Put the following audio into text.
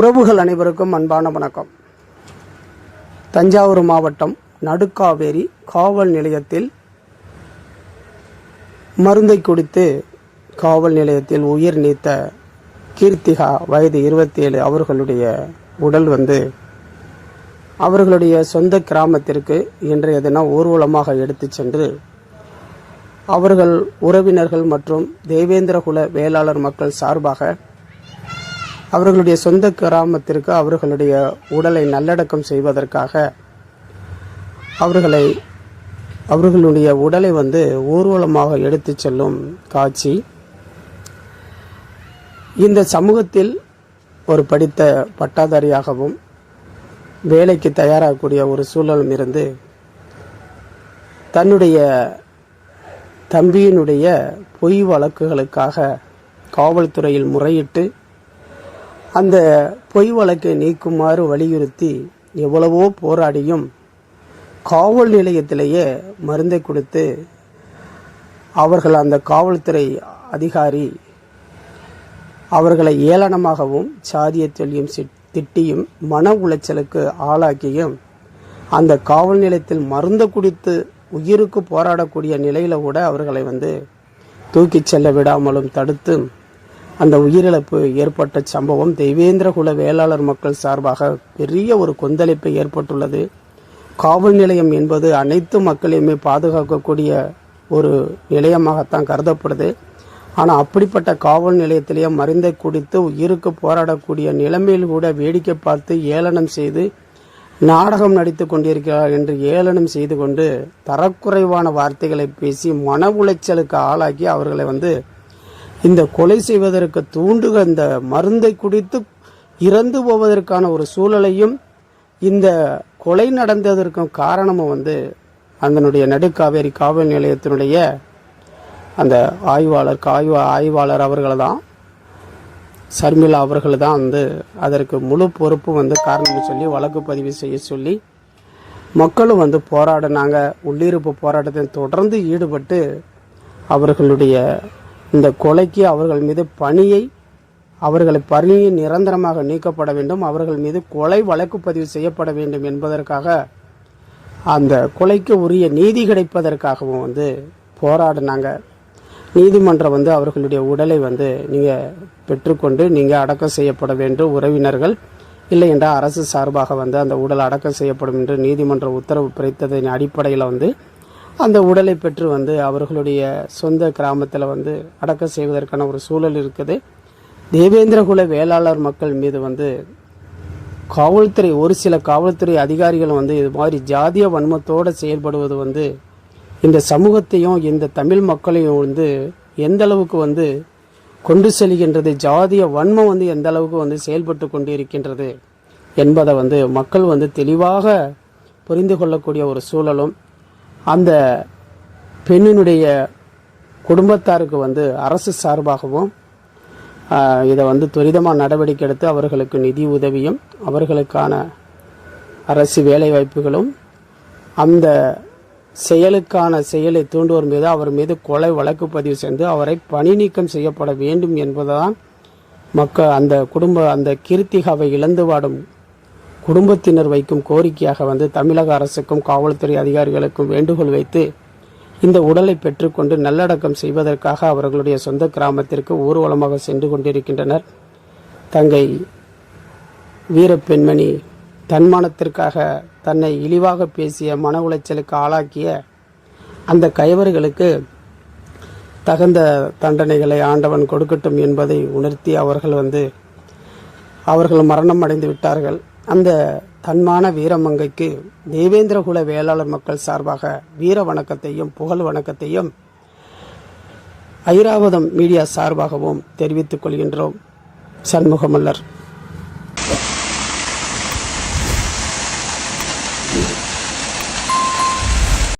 உறவுகள் அனைவருக்கும் அன்பான வணக்கம். தஞ்சாவூர் மாவட்டம் நடுக்காவேரி காவல் நிலையத்தில் மருந்தை குடித்து காவல் நிலையத்தில் உயிர் நீத்த கீர்த்திகா வயது இருபத்தி ஏழு அவர்களுடைய உடல் வந்து அவர்களுடைய சொந்த கிராமத்திற்கு இன்றைய தினம் ஊர்வலமாக எடுத்துச் சென்று அவர்கள் உறவினர்கள் மற்றும் தேவேந்திரகுல வேளாளர் மக்கள் சார்பாக அவர்களுடைய சொந்த கிராமத்திற்கு அவர்களுடைய உடலை நல்லடக்கம் செய்வதற்காக அவர்களை அவர்களுடைய உடலை வந்து ஊர்வலமாக எடுத்து செல்லும் காட்சி. இந்த சமூகத்தில் ஒரு படித்த பட்டாதாரியாகவும் வேலைக்கு தயாராகக்கூடிய ஒரு சூழலும் இருந்து தன்னுடைய தம்பியினுடைய பொய் வழக்குகளுக்காக காவல்துறையில் முறையிட்டு அந்த பொய் வழக்கை நீக்குமாறு வலியுறுத்தி எவ்வளவோ போராடியும் காவல் நிலையத்திலேயே மருந்தை கொடுத்து அவர்கள் அந்த காவல்துறை அதிகாரி அவர்களை ஏளனமாகவும் சாதிய சொல்லியும் திட்டியும் மன உளைச்சலுக்கு ஆளாக்கியும் அந்த காவல் நிலையத்தில் மருந்து குடித்து உயிருக்கு போராடக்கூடிய நிலையில் கூட அவர்களை வந்து தூக்கிச் செல்ல விடாமலும் தடுத்து அந்த உயிரிழப்பு ஏற்பட்ட சம்பவம் தெய்வேந்திரகுல வேளாளர் மக்கள் சார்பாக பெரிய ஒரு கொந்தளிப்பு ஏற்பட்டுள்ளது. காவல் நிலையம் என்பது அனைத்து மக்களையுமே பாதுகாக்கக்கூடிய ஒரு நிலையமாகத்தான் கருதப்படுது. ஆனால் அப்படிப்பட்ட காவல் நிலையத்திலேயே மருந்தை குடித்து உயிருக்கு போராடக்கூடிய நிலைமையில் கூட வேடிக்கை பார்த்து ஏளனம் செய்து நாடகம் நடித்து கொண்டிருக்கிறார் என்று ஏளனம் செய்து கொண்டு தரக்குறைவான வார்த்தைகளை பேசி மன உளைச்சலுக்கு ஆளாக்கி அவர்களை வந்து இந்த கொலை செய்வதற்கு தூண்டுக இந்த மருந்தை குடித்து இறந்து போவதற்கான ஒரு சூழலையும் இந்த கொலை நடந்ததற்கும் காரணமும் வந்து அதனுடைய நடுக்காவேரி காவல் நிலையத்தினுடைய அந்த ஆய்வாளர் ஆய்வா ஆய்வாளர் அவர்கள் தான் சர்மிளா அவர்கள் தான் வந்து அதற்கு முழு பொறுப்பு வந்து காரணம் சொல்லி வழக்கு பதிவு செய்ய சொல்லி மக்களும் வந்து போராடினாங்க. உள்ளிருப்பு போராட்டத்தை தொடர்ந்து ஈடுபட்டு அவர்களுடைய இந்த கொலைக்கு அவர்கள் மீது பணியை அவர்களை பணியை நிரந்தரமாக நீக்கப்பட வேண்டும் அவர்கள் மீது கொலை வழக்கு பதிவு செய்யப்பட வேண்டும் என்பதற்காக அந்த கொலைக்கு உரிய நீதி கிடைப்பதற்காகவும் வந்து போராடினாங்க. நீதிமன்றம் வந்து அவர்களுடைய உடலை வந்து நீங்கள் பெற்றுக்கொண்டு நீங்கள் அடக்கம் செய்யப்பட வேண்டும் உறவினர்கள். இல்லை என்றால் அரசு சார்பாக வந்து அந்த உடல் அடக்கம் செய்யப்படும் என்று நீதிமன்ற உத்தரவு பிறத்ததின் அடிப்படையில் வந்து அந்த உடலை பெற்று வந்து அவர்களுடைய சொந்த கிராமத்தில் வந்து அடக்கம் செய்வதற்கான ஒரு சூழல் இருக்குது. தேவேந்திரகுல வேளாளர் மக்கள் மீது வந்து காவல்துறை ஒரு சில காவல்துறை அதிகாரிகள் வந்து இது மாதிரி ஜாதிய வன்மத்தோடு செயல்படுவது வந்து இந்த சமூகத்தையும் இந்த தமிழ் மக்களையும் வந்து எந்த அளவுக்கு வந்து கொண்டு செல்கின்றது ஜாதிய வன்மம் வந்து எந்த அளவுக்கு வந்து செயல்பட்டு கொண்டு இருக்கின்றது என்பதை வந்து மக்கள் வந்து தெளிவாக புரிந்து கொள்ளக்கூடிய ஒரு சூழலும் அந்த பெண்ணினுடைய குடும்பத்தாருக்கு வந்து அரசு சார்பாகவும் இதை வந்து துரிதமாக நடவடிக்கை எடுத்து அவர்களுக்கு நிதி உதவியும் அவர்களுக்கான அரசு வேலைவாய்ப்புகளும் அந்த செயலுக்கான செயலை தூண்டுவோர் மீது அவர் மீது கொலை வழக்கு பதிவு செய்து அவரை பணி நீக்கம் செய்யப்பட வேண்டும் என்பதுதான் மக்கள் அந்த குடும்ப அந்த கீர்த்திகாவை இழந்து வாடும் குடும்பத்தினர் வைக்கும் கோரிக்கையாக வந்து தமிழக அரசுக்கும் காவல்துறை அதிகாரிகளுக்கும் வேண்டுகோள் வைத்து இந்த உடலை பெற்றுக்கொண்டு நல்லடக்கம் செய்வதற்காக அவர்களுடைய சொந்த கிராமத்திற்கு ஊர்வலமாக சென்று கொண்டிருக்கின்றனர். தங்கை வீரப்பெண்மணி தன்மானத்திற்காக தன்னை இழிவாக பேசிய மன உளைச்சலுக்கு ஆளாக்கிய அந்த கைவர்களுக்கு தகுந்த தண்டனைகளை ஆண்டவன் கொடுக்கட்டும் என்பதை உணர்த்தி அவர்கள் வந்து அவர்கள் மரணம் அடைந்து விட்டார்கள். அந்த தன்மான வீரமங்கைக்கு தேவேந்திரகுல வேளாளர் மக்கள் சார்பாக வீர வணக்கத்தையும் புகழ் வணக்கத்தையும் ஐராவதம் மீடியா சார்பாகவும் தெரிவித்துக் கொள்கின்றோம். சண்முகமல்லர்.